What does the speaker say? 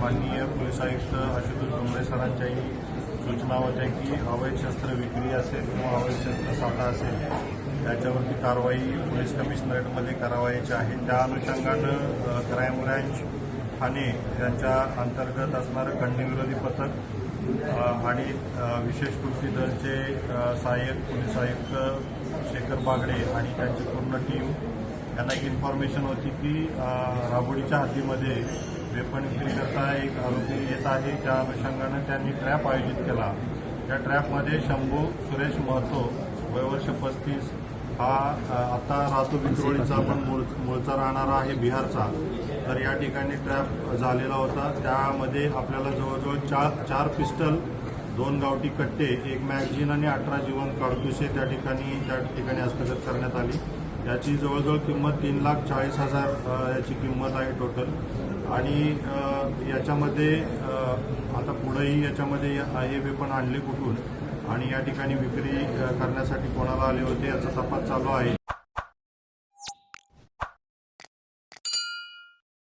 माननीय पोलीस आयुक्त आशुतोष डोंगरे सरांच्याही सूचना होत्या की अवैध शस्त्र विक्री असेल किंवा अवैध शस्त्र साठा असेल त्याच्यावरती कारवाई पोलीस कमिशनरेटमध्ये करावायची आहे. त्या अनुषंगानं क्राईम ब्रँच ठाणे यांच्या अंतर्गत असणारं खंडविरोधी पथक आणि विशेष कृती दलचे सहाय्यक पोलीस आयुक्त शेखर बागडे आणि त्यांची पूर्ण टीम यांना एक इन्फॉर्मेशन होती की राबोडीच्या हद्दीमध्ये वेपन विक्रीकरता एक आरोपी येत आहे. त्या अनुषंगानं त्यांनी ट्रॅप आयोजित केला. त्या ट्रॅपमध्ये शंभू सुरेश महतो वयवर्ष पस्तीस. हा आता राहतो विक्रोळीचा पण मूळ मूळचा राहणारा आहे बिहारचा. तर या ठिकाणी ट्रॅप झालेला होता. त्यामध्ये आपल्याला जवळजवळ चार चार पिस्टल दोन गावठी कट्टे एक मॅगझिन आणि अठरा जीवन काडतुसे त्या ठिकाणी त्या ठिकाणी हस्तगत करण्यात आली. याची जवळजवळ किंमत तीन लाख चाळीस हजार याची किंमत आहे टोटल आणि याच्यामध्ये आता पुढेही याच्यामध्ये हे वेपन आणले कुठून? आणि या ठिकाणी विक्री करण्यासाठी कोणाला आले होते याचा तपास चालू आहे.